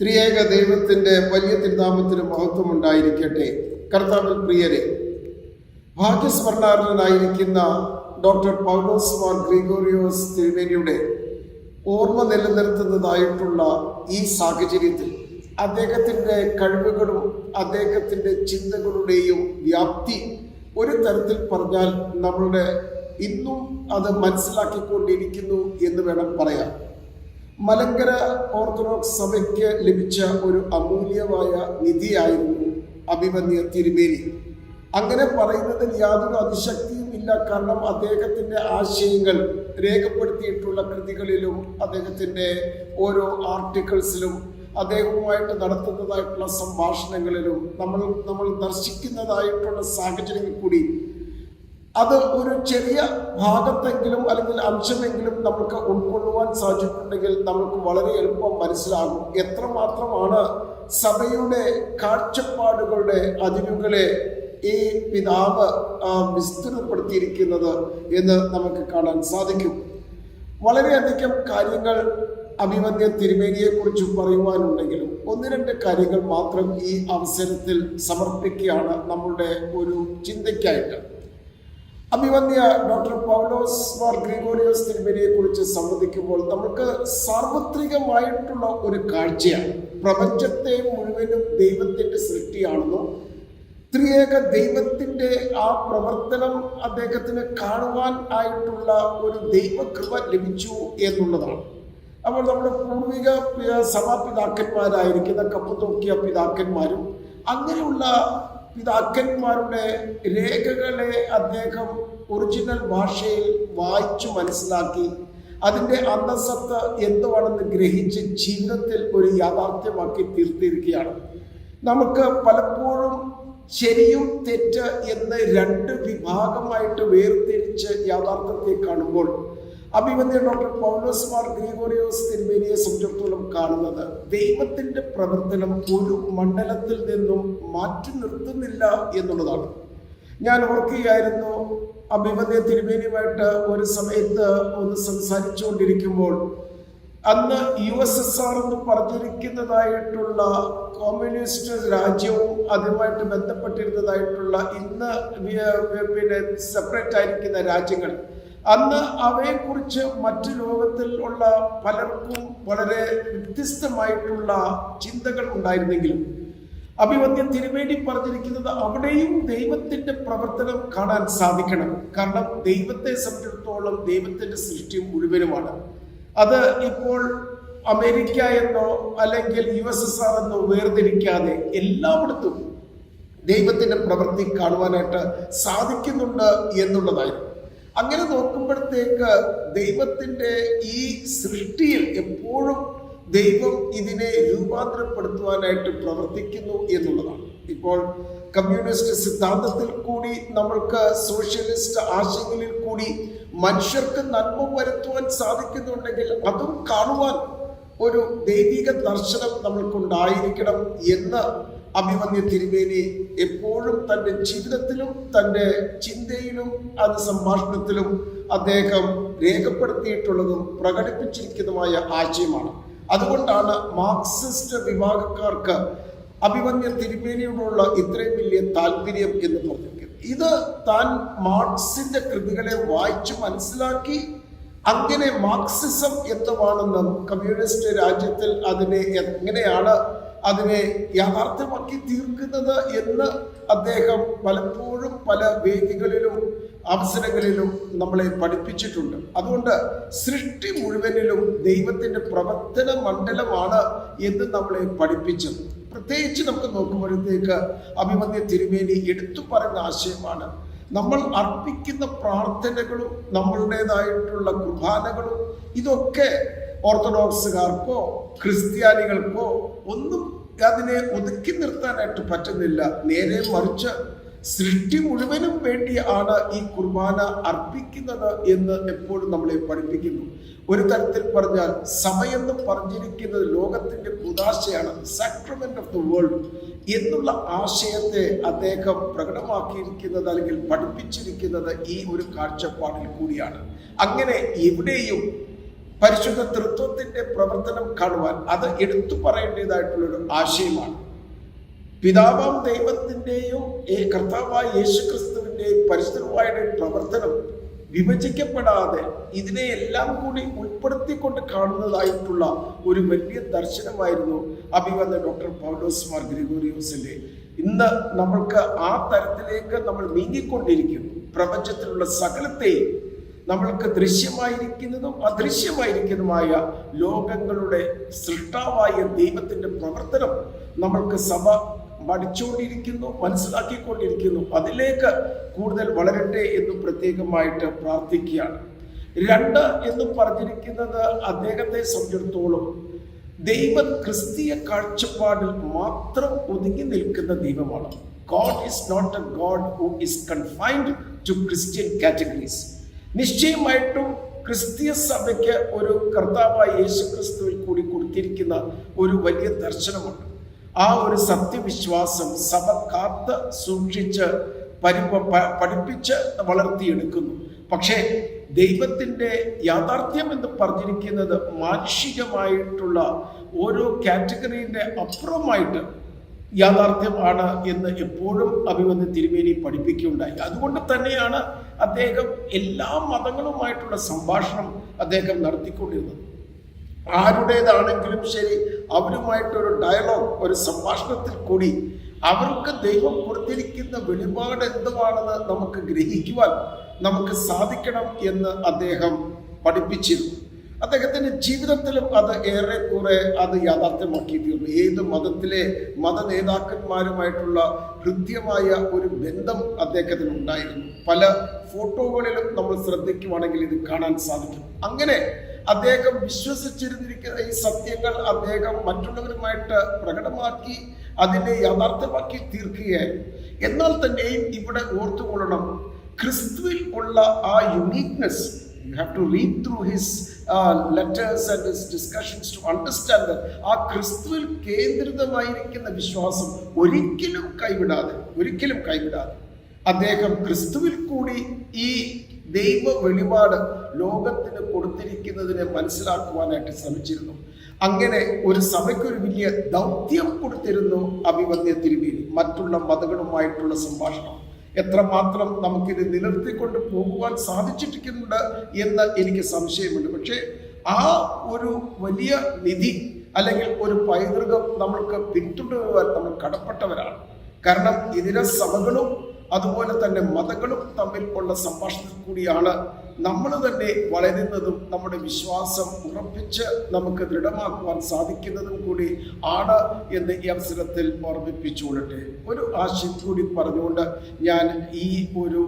ത്രിയേക ദൈവത്തിന്റെ വലിയ തിരുനാമത്തിന് മഹത്വം ഉണ്ടായിരിക്കട്ടെ കർത്താവിൽ പ്രിയരെ ഭാഗ്യസ്മരണാർഹനായിരിക്കുന്ന ഡോക്ടർ പൗലോസ് മാർ ഗ്രിഗോറിയോസ് തിരുവേനിയുടെ ഓർമ്മ നിലനിർത്തുന്നതായിട്ടുള്ള ഈ സാഹചര്യത്തിൽ അദ്ദേഹത്തിന്റെ കഴിവുകളും അദ്ദേഹത്തിന്റെ ചിന്തകളുടെയും വ്യാപ്തി ഒരു തരത്തിൽ പറഞ്ഞാൽ നമ്മളുടെ ഇന്നും അത് മനസ്സിലാക്കിക്കൊണ്ടിരിക്കുന്നു എന്ന് വേണം പറയാം മലങ്കര ഓർത്തഡോക്സ് സഭയ്ക്ക് ലഭിച്ച ഒരു അമൂല്യമായ നിധിയായിരുന്നു അഭിമന്യ തിരുമേനി. അങ്ങനെ പറയുന്നതിൽ യാതൊരു അതിശക്തിയും ഇല്ല. കാരണം അദ്ദേഹത്തിന്റെ ആശയങ്ങൾ രേഖപ്പെടുത്തിയിട്ടുള്ള കൃതികളിലും അദ്ദേഹത്തിന്റെ ഓരോ ആർട്ടിക്കിൾസിലും അദ്ദേഹവുമായിട്ട് നടത്തുന്നതായിട്ടുള്ള സംഭാഷണങ്ങളിലും നമ്മൾ നമ്മൾ ദർശിക്കുന്നതായിട്ടുള്ള സാഹചര്യങ്ങൾ കൂടി അത് ഒരു ചെറിയ ഭാഗത്തെങ്കിലും അല്ലെങ്കിൽ അംശമെങ്കിലും നമുക്ക് ഉൾക്കൊള്ളുവാൻ സാധിച്ചിട്ടുണ്ടെങ്കിൽ നമുക്ക് വളരെ എളുപ്പം മനസ്സിലാകും. എത്രമാത്രമാണ് സഭയുടെ കാഴ്ചപ്പാടുകളുടെ അതിരുകളെ ഈ പിതാവ് വിസ്തൃതപ്പെടുത്തിയിരിക്കുന്നത് എന്ന് നമുക്ക് കാണാൻ സാധിക്കും. വളരെയധികം കാര്യങ്ങൾ അഭിമന്യ തിരുമേനിയെക്കുറിച്ച് പറയുവാനുണ്ടെങ്കിലും ഒന്ന് രണ്ട് കാര്യങ്ങൾ മാത്രം ഈ അവസരത്തിൽ സമർപ്പിക്കുകയാണ് നമ്മളുടെ ഒരു ചിന്തയ്ക്കായിട്ട്. അഭിമന്യ ഡോക്ടർ പൗലോസ് മാർ ഗ്രിഗോറിയോസ് തിരുമേനിയെ കുറിച്ച് സംവദിക്കുമ്പോൾ നമുക്ക് സാർവത്രികമായിട്ടുള്ള ഒരു കാഴ്ചയാണ്. പ്രപഞ്ചത്തെ മുഴുവനും ദൈവത്തിന്റെ സൃഷ്ടിയാണെന്നും ത്രിയേക ദൈവത്തിന്റെ ആ പ്രവർത്തനം അദ്ദേഹത്തിന് കാണുവാൻ ആയിട്ടുള്ള ഒരു ദൈവകൃപ ലഭിച്ചു എന്നുള്ളതാണ്. അപ്പോൾ നമ്മുടെ പൂർവിക സഭാപിതാക്കന്മാരായിരിക്കുന്ന കപ്പുതോക്കിയ പിതാക്കന്മാരും അങ്ങനെയുള്ള പിതാക്കന്മാരുടെ രേഖകളെ അദ്ദേഹം ഒറിജിനൽ ഭാഷയിൽ വായിച്ചു മനസ്സിലാക്കി. അതിന്റെ അന്തസത്ത എന്തുവാണെന്ന് ഗ്രഹിച്ച് ജീവിതത്തിൽ ഒരു യാഥാർത്ഥ്യമാക്കി തീർത്തിരിക്കുകയാണ്. നമുക്ക് പലപ്പോഴും ശരിയും തെറ്റ് എന്ന് രണ്ട് വിഭാഗമായിട്ട് വേർതിരിച്ച് യാഥാർത്ഥ്യത്തെ കാണുമ്പോൾ അഭിമന്യ ഡോക്ടർ പൗലോസ് മാർ ഗ്രിഗോറിയോസ് തിരുമേനിയെ സംബന്ധിച്ചിടത്തോളം കാണുന്നത്. ദൈവത്തിന്റെ പ്രവർത്തനം ഒരു മണ്ഡലത്തിൽ നിന്നും മാറ്റി നിർത്തുന്നില്ല എന്നുള്ളതാണ്. ഞാൻ ഓർക്കുകയായിരുന്നു അഭിമന്യ തിരുമേനിയുമായിട്ട് ഒരു സമയത്ത് ഒന്ന് സംസാരിച്ചുകൊണ്ടിരിക്കുമ്പോൾ അന്ന് യു എസ് എസ് ആർ എന്ന് പറഞ്ഞിരിക്കുന്നതായിട്ടുള്ള കോമ്യൂണിസ്റ്റ് രാജ്യവും അതുമായിട്ട് ബന്ധപ്പെട്ടിരുന്നതായിട്ടുള്ള ഇന്ന് പിന്നെ സെപ്പറേറ്റ് ആയിരിക്കുന്ന രാജ്യങ്ങൾ അന്ന് അവയെക്കുറിച്ച് മറ്റു ലോകത്തിൽ ഉള്ള പലർക്കും വളരെ വ്യത്യസ്തമായിട്ടുള്ള ചിന്തകൾ ഉണ്ടായിരുന്നെങ്കിലും അഭിമന്യ തിരുവേണ്ടി പറഞ്ഞിരിക്കുന്നത് അവിടെയും ദൈവത്തിന്റെ പ്രവർത്തനം കാണാൻ സാധിക്കണം. കാരണം ദൈവത്തെ സംബന്ധിച്ചിടത്തോളം ദൈവത്തിന്റെ സൃഷ്ടി മുഴുവനുമാണ്. അത് ഇപ്പോൾ അമേരിക്ക എന്നോ അല്ലെങ്കിൽ യു എസ് എസ് ആർ എന്നോ വേർതിരിക്കാതെ എല്ലായിടത്തും ദൈവത്തിന്റെ പ്രവൃത്തി കാണുവാനായിട്ട് സാധിക്കുന്നുണ്ട് എന്നുള്ളതായിരുന്നു. അങ്ങനെ നോക്കുമ്പോഴത്തേക്ക് ദൈവത്തിന്റെ ഈ സൃഷ്ടിയിൽ എപ്പോഴും ദൈവം ഇതിനെ രൂപാന്തരപ്പെടുത്തുവാനായിട്ട് പ്രവർത്തിക്കുന്നു എന്നുള്ളതാണ്. ഇപ്പോൾ കമ്മ്യൂണിസ്റ്റ് സിദ്ധാന്തത്തിൽ കൂടി നമ്മൾക്ക് സോഷ്യലിസ്റ്റ് ആശയങ്ങളിൽ കൂടി മനുഷ്യർക്ക് നന്മ വരുത്തുവാൻ സാധിക്കുന്നുണ്ടെങ്കിൽ അതും കാണുവാൻ ഒരു ദൈവിക ദർശനം നമ്മൾക്കുണ്ടായിരിക്കണം എന്ന് അഭിമന്യ തിരുമേനി എപ്പോഴും തന്റെ ജീവിതത്തിലും തന്റെ ചിന്തയിലും അത് സംഭാഷണത്തിലും അദ്ദേഹം രേഖപ്പെടുത്തിയിട്ടുള്ളതും പ്രകടിപ്പിച്ചിരിക്കുന്നതുമായ ആശയമാണ്. അതുകൊണ്ടാണ് മാർക്സിസ്റ്റ് വിഭാഗക്കാർക്ക് അഭിമന്യ തിരുമേനിയോടുള്ള ഇത്രയും വലിയ താല്പര്യം എന്ന് പറഞ്ഞിരിക്കുന്നത്. ഇത് താൻ മാർക്സിന്റെ കൃതികളെ വായിച്ചു മനസ്സിലാക്കി അങ്ങനെ മാർക്സിസം എന്തുവാണെന്നും കമ്മ്യൂണിസ്റ്റ് രാജ്യത്തിൽ അതിനെ എങ്ങനെയാണ് അതിനെ യാഥാർത്ഥ്യമാക്കി തീർക്കുന്നത് എന്ന് അദ്ദേഹം പലപ്പോഴും പല വേദികളിലും അവസരങ്ങളിലും നമ്മളെ പഠിപ്പിച്ചിട്ടുണ്ട്. അതുകൊണ്ട് സൃഷ്ടി മുഴുവനിലും ദൈവത്തിന്റെ പ്രവർത്തന മണ്ഡലമാണ് എന്ന് നമ്മളെ പഠിപ്പിച്ചത് പ്രത്യേകിച്ച് നമുക്ക് നോക്കുമ്പോഴത്തേക്ക് അഭിമന്യ തിരുമേനി എടുത്തു പറയുന്ന ആശയമാണ്. നമ്മൾ അർപ്പിക്കുന്ന പ്രാർത്ഥനകളും നമ്മളുടേതായിട്ടുള്ള കുർബാനകളും ഇതൊക്കെ ഓർത്തഡോക്സുകാർക്കോ ക്രിസ്ത്യാനികൾക്കോ ഒന്നും അതിനെ ഒതുക്കി നിർത്താനായിട്ട് പറ്റുന്നില്ല. നേരെ മറിച്ച് സൃഷ്ടി മുഴുവനും വേണ്ടിയാണ് ഈ കുർബാന അർപ്പിക്കുന്നത് എന്ന് എപ്പോഴും നമ്മളെ പഠിപ്പിക്കുന്നു. ഒരു തരത്തിൽ പറഞ്ഞാൽ സമയെന്ന് പറഞ്ഞിരിക്കുന്നത് ലോകത്തിന്റെ കുതാശയാണ് സാക്രമെന്റ് ഓഫ് ദ വേൾഡ് എന്നുള്ള ആശയത്തെ അദ്ദേഹം പ്രകടമാക്കിയിരിക്കുന്നത് അല്ലെങ്കിൽ പഠിപ്പിച്ചിരിക്കുന്നത് ഈ ഒരു കാഴ്ചപ്പാടിൽ കൂടിയാണ്. അങ്ങനെ എവിടെയും പരിശുദ്ധ തൃത്വത്തിന്റെ പ്രവർത്തനം കാണുവാൻ അത് എടുത്തു പറയേണ്ടതായിട്ടുള്ളൊരു ആശയമാണ്. പിതാവാം ദൈവത്തിന്റെയും ഈ കർത്താവായ യേശുക്രിസ്തുവിന്റെയും പരിശുദ്ധമായ പ്രവർത്തനം വിഭജിക്കപ്പെടാതെ ഇതിനെ എല്ലാം കൂടി ഉൾപ്പെടുത്തിക്കൊണ്ട് കാണുന്നതായിട്ടുള്ള ഒരു വലിയ ദർശനമായിരുന്നു അഭിവന്ദ ഡോക്ടർ പൗലോസ് മാർ ഗ്രിഗോറിയോസിന്റെ. ഇന്ന് നമ്മൾക്ക് ആ തരത്തിലേക്ക് നമ്മൾ നീങ്ങിക്കൊണ്ടിരിക്കും പ്രപഞ്ചത്തിലുള്ള സകലത്തെയും നമ്മൾക്ക് ദൃശ്യമായിരിക്കുന്നതും അദൃശ്യമായിരിക്കുന്നതുമായ ലോകങ്ങളുടെ സൃഷ്ടാവായ ദൈവത്തിന്റെ പ്രവർത്തനം നമ്മൾക്ക് സഭ പഠിച്ചുകൊണ്ടിരിക്കുന്നു മനസ്സിലാക്കിക്കൊണ്ടിരിക്കുന്നു. അതിലേക്ക് കൂടുതൽ വളരട്ടെ എന്ന് പ്രത്യേകമായിട്ട് പ്രാർത്ഥിക്കുകയാണ്. രണ്ട് എന്ന് പറഞ്ഞിരിക്കുന്നത് അദ്ദേഹത്തെ സംബന്ധിച്ചിടത്തോളം ദൈവം ക്രിസ്തീയ കാഴ്ചപ്പാടിൽ മാത്രം ഒതുങ്ങി നിൽക്കുന്ന ദൈവമാണ്. God is not a God who is confined to Christian categories നിശ്ചയമായിട്ടും ക്രിസ്തീയ സഭയ്ക്ക് ഒരു കർത്താവായ യേശു ക്രിസ്തുവിൽ കൂടി കൊടുത്തിരിക്കുന്ന ഒരു വലിയ ദർശനമുണ്ട്. ആ ഒരു സത്യവിശ്വാസം സഭ കാത്ത് സൂക്ഷിച്ച് പരിപ പഠിപ്പിച്ച് വളർത്തിയെടുക്കുന്നു. പക്ഷേ ദൈവത്തിന്റെ യാഥാർത്ഥ്യം എന്ന് പറഞ്ഞിരിക്കുന്നത് മാനുഷികമായിട്ടുള്ള ഓരോ കാറ്റഗറീന്റെ അപ്പുറമായിട്ട് യാഥാർത്ഥ്യമാണ് എന്ന് എപ്പോഴും അഭിമന്യ തിരുമേനി പഠിപ്പിക്കുകയുണ്ടായി. അതുകൊണ്ട് തന്നെയാണ് അദ്ദേഹം എല്ലാ മതങ്ങളുമായിട്ടുള്ള സംഭാഷണം അദ്ദേഹം നടത്തിക്കൊണ്ടിരുന്നത്. ആരുടേതാണെങ്കിലും ശരി അവരുമായിട്ടൊരു ഡയലോഗ് ഒരു സംഭാഷണത്തിൽ കൂടി അവർക്ക് ദൈവം കൊടുത്തിരിക്കുന്ന വെളിപാട് എന്തുവാണെന്ന് നമുക്ക് ഗ്രഹിക്കുവാൻ നമുക്ക് സാധിക്കണം എന്ന് അദ്ദേഹം പഠിപ്പിച്ചിരുന്നു. അദ്ദേഹത്തിന്റെ ജീവിതത്തിലും അത് ഏറെക്കുറെ അത് യാഥാർത്ഥ്യമാക്കി തീർന്നു ഏത് മതത്തിലെ മത നേതാക്കന്മാരുമായിട്ടുള്ള ഹൃദ്യമായ ഒരു ബന്ധം അദ്ദേഹത്തിന് ഉണ്ടായിരുന്നു. പല ഫോട്ടോകളിലും നമ്മൾ ശ്രദ്ധിക്കുവാണെങ്കിൽ ഇത് കാണാൻ സാധിക്കും. അങ്ങനെ അദ്ദേഹം വിശ്വസിച്ചിരുന്നിരിക്കുന്ന ഈ സത്യങ്ങൾ അദ്ദേഹം മറ്റുള്ളവരുമായിട്ട് പ്രകടമാക്കി അതിനെ യാഥാർത്ഥ്യമാക്കി തീർക്കുകയായിരുന്നു. എന്നാൽ തന്നെയും ഇവിടെ ഓർത്തുകൊള്ളണം ക്രിസ്തുവിൽ ഉള്ള ആ uniqueness You have to read through his uh, letters and his discussions to understand that ആ ക്രിസ്തുവിൽ കേന്ദ്രിതമായിരിക്കുന്ന വിശ്വാസം ഒരിക്കലും കൈവിടാതെ ഒരിക്കലും കൈവിടാതെ. അദ്ദേഹം ക്രിസ്തുവിൽ കൂടി ഈ ദൈവ വെളിപാട് ലോകത്തിന് കൊടുത്തിരിക്കുന്നതിനെ മനസ്സിലാക്കുവാനായിട്ട് ശ്രമിച്ചിരുന്നു. അങ്ങനെ ഒരു സഭയ്ക്ക് ഒരു വലിയ ദൗത്യം കൊടുത്തിരുന്നു അഭിവന്യ തിരുമേനി മറ്റുള്ള മതങ്ങളുമായിട്ടുള്ള സംഭാഷണം. എത്രമാത്രം നമുക്കിത് നിലനിർത്തിക്കൊണ്ട് പോകുവാൻ സാധിച്ചിട്ടിരിക്കുന്നുണ്ട് എന്ന് എനിക്ക് സംശയമുണ്ട്. പക്ഷേ ആ ഒരു വലിയ നിധി അല്ലെങ്കിൽ ഒരു പൈതൃകം നമ്മൾക്ക് പിന്തുടരുവാൻ നമ്മൾ കടപ്പെട്ടവരാണ്. കാരണം ഇതിലെ സഭകളും അതുപോലെ തന്നെ മതങ്ങളും തമ്മിൽ ഉള്ള സംഭാഷണത്തിൽ കൂടിയാണ് നമ്മൾ തന്നെ വളരുന്നതും നമ്മുടെ വിശ്വാസം ഉറപ്പിച്ച് നമുക്ക് ദൃഢമാക്കുവാൻ സാധിക്കുന്നതും കൂടി ആണ് എന്ന് ഈ അവസരത്തിൽ ഓർമ്മിപ്പിച്ചുകൊള്ളട്ടെ. ഒരു ആശയം കൂടി പറഞ്ഞുകൊണ്ട് ഞാൻ ഈ ഒരു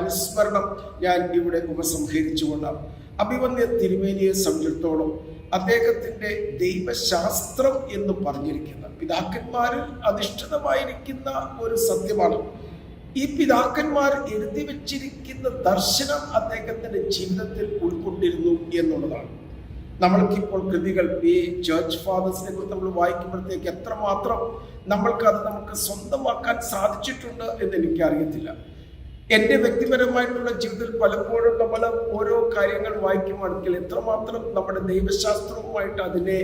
അനുസ്മരണം ഞാൻ ഇവിടെ ഉപസംഹരിച്ചുകൊള്ളാം അഭിവന്യ തിരുമേനിയെ സംബന്ധിച്ചിടത്തോളം അദ്ദേഹത്തിന്റെ ദൈവശാസ്ത്രം എന്ന് പറഞ്ഞിരിക്കുന്ന പിതാക്കന്മാരിൽ അധിഷ്ഠിതമായിരിക്കുന്ന ഒരു സത്യമാണ്. ഈ പിതാക്കന്മാർ എഴുതി വെച്ചിരിക്കുന്ന ദർശനം അദ്ദേഹത്തിന്റെ ജീവിതത്തിൽ ഉൾക്കൊണ്ടിരുന്നു എന്നുള്ളതാണ്. നമ്മൾക്കിപ്പോൾ കൃതികൾ ഈ ചേർച്ച് ഫാദേഴ്സിനെ കുറിച്ച് നമ്മൾ വായിക്കുമ്പോഴത്തേക്ക് എത്രമാത്രം നമ്മൾക്ക് അത് നമുക്ക് സ്വന്തമാക്കാൻ സാധിച്ചിട്ടുണ്ട് എന്ന് എനിക്ക് എനിക്കറിയത്തില്ല. എന്റെ വ്യക്തിപരമായിട്ടുള്ള ജീവിതത്തിൽ പലപ്പോഴും നമ്മൾ ഓരോ കാര്യങ്ങൾ വായിക്കുവാണെങ്കിൽ എത്രമാത്രം നമ്മുടെ ദൈവശാസ്ത്രവുമായിട്ട് അതിനെ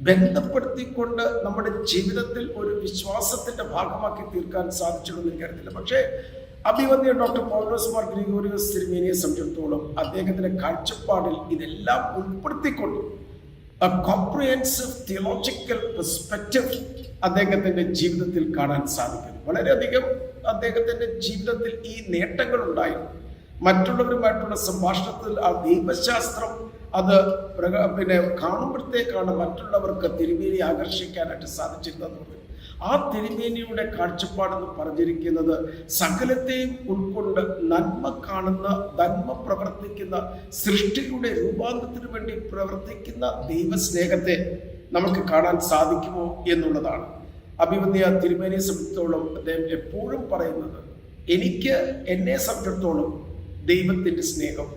ബന്ധപ്പെടുത്തിക്കൊണ്ട് നമ്മുടെ ജീവിതത്തിൽ ഒരു വിശ്വാസത്തിന്റെ ഭാഗമാക്കി തീർക്കാൻ സാധിച്ചിട്ടുണ്ടെന്ന് എനിക്കറിയത്തില്ല പക്ഷേ അഭിവന്യ ഡോക്ടർ പൗലോസ് മാർ ഗ്രിഗോറിയോസ് തിരുമേനിയെ സംബന്ധിച്ചിടത്തോളം അദ്ദേഹത്തിന്റെ കാഴ്ചപ്പാടിൽ ഇതെല്ലാം ഉൾപ്പെടുത്തിക്കൊണ്ട് കോംപ്രിഹെൻസീവ് തിയോളജിക്കൽ പെർസ്പെക്റ്റീവ് അദ്ദേഹത്തിന്റെ ജീവിതത്തിൽ കാണാൻ സാധിക്കുന്നു. വളരെയധികം അദ്ദേഹത്തിന്റെ ജീവിതത്തിൽ ഈ നേട്ടങ്ങൾ ഉണ്ടായിരുന്നു മറ്റുള്ളവരുമായിട്ടുള്ള സംഭാഷണത്തിൽ ആ ദൈവശാസ്ത്രം അത് പിന്നെ കാണുമ്പോഴത്തേക്കാണ് മറ്റുള്ളവർക്ക് തിരുമേനി ആകർഷിക്കാനായിട്ട് സാധിച്ചിരുന്നത്. ആ തിരുമേനിയുടെ കാഴ്ചപ്പാടെന്ന് പറഞ്ഞിരിക്കുന്നത് സകലത്തെയും ഉൾക്കൊണ്ട് നന്മ കാണുന്ന നന്മ പ്രവർത്തിക്കുന്ന സൃഷ്ടിയുടെ രൂപാന്തത്തിന് വേണ്ടി പ്രവർത്തിക്കുന്ന ദൈവസ്നേഹത്തെ നമുക്ക് കാണാൻ സാധിക്കുമോ എന്നുള്ളതാണ്. അഭിമന്യ തിരുമേനിയെ സംബന്ധിച്ചോളം അദ്ദേഹം എപ്പോഴും പറയുന്നത് എനിക്ക് എന്നെ സംബന്ധിച്ചിടത്തോളം ദൈവത്തിന്റെ സ്നേഹം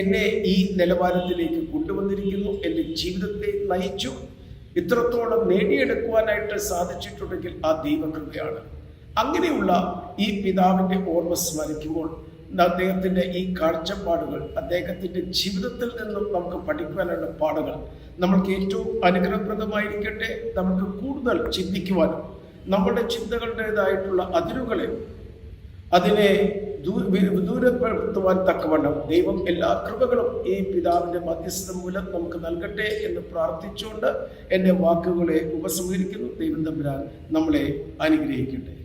എന്നെ ഈ നിലവാരത്തിലേക്ക് കൊണ്ടുവന്നിരിക്കുന്നു എന്റെ ജീവിതത്തെ നയിച്ചു. ഇത്രത്തോളം നേടിയെടുക്കുവാനായിട്ട് സാധിച്ചിട്ടുണ്ടെങ്കിൽ ആ ദൈവകൃപയാണ്. അങ്ങനെയുള്ള ഈ പിതാവിന്റെ ഓർമ്മ സ്മരിക്കുമ്പോൾ അദ്ദേഹത്തിന്റെ ഈ കാഴ്ചപ്പാടുകൾ അദ്ദേഹത്തിന്റെ ജീവിതത്തിൽ നിന്നും നമുക്ക് പഠിക്കുവാനുള്ള പാടുകൾ നമ്മൾക്ക് ഏറ്റവും അനുഗ്രഹപ്രദമായിരിക്കട്ടെ. നമുക്ക് കൂടുതൽ ചിന്തിക്കുവാനും നമ്മുടെ ചിന്തകളുടേതായിട്ടുള്ള അതിരുകളെ അതിനെ ദൂരപ്പെടുത്തുവാൻ തക്കവണ്ണം ദൈവം എല്ലാ കൃപകളും ഈ പിതാവിന്റെ മധ്യസ്ഥ മൂലം നമുക്ക് നൽകട്ടെ എന്ന് പ്രാർത്ഥിച്ചുകൊണ്ട് എന്റെ വാക്കുകളെ ഉപസംഹരിക്കുന്നു. ദൈവം തമ്പുരാൻ നമ്മളെ അനുഗ്രഹിക്കട്ടെ.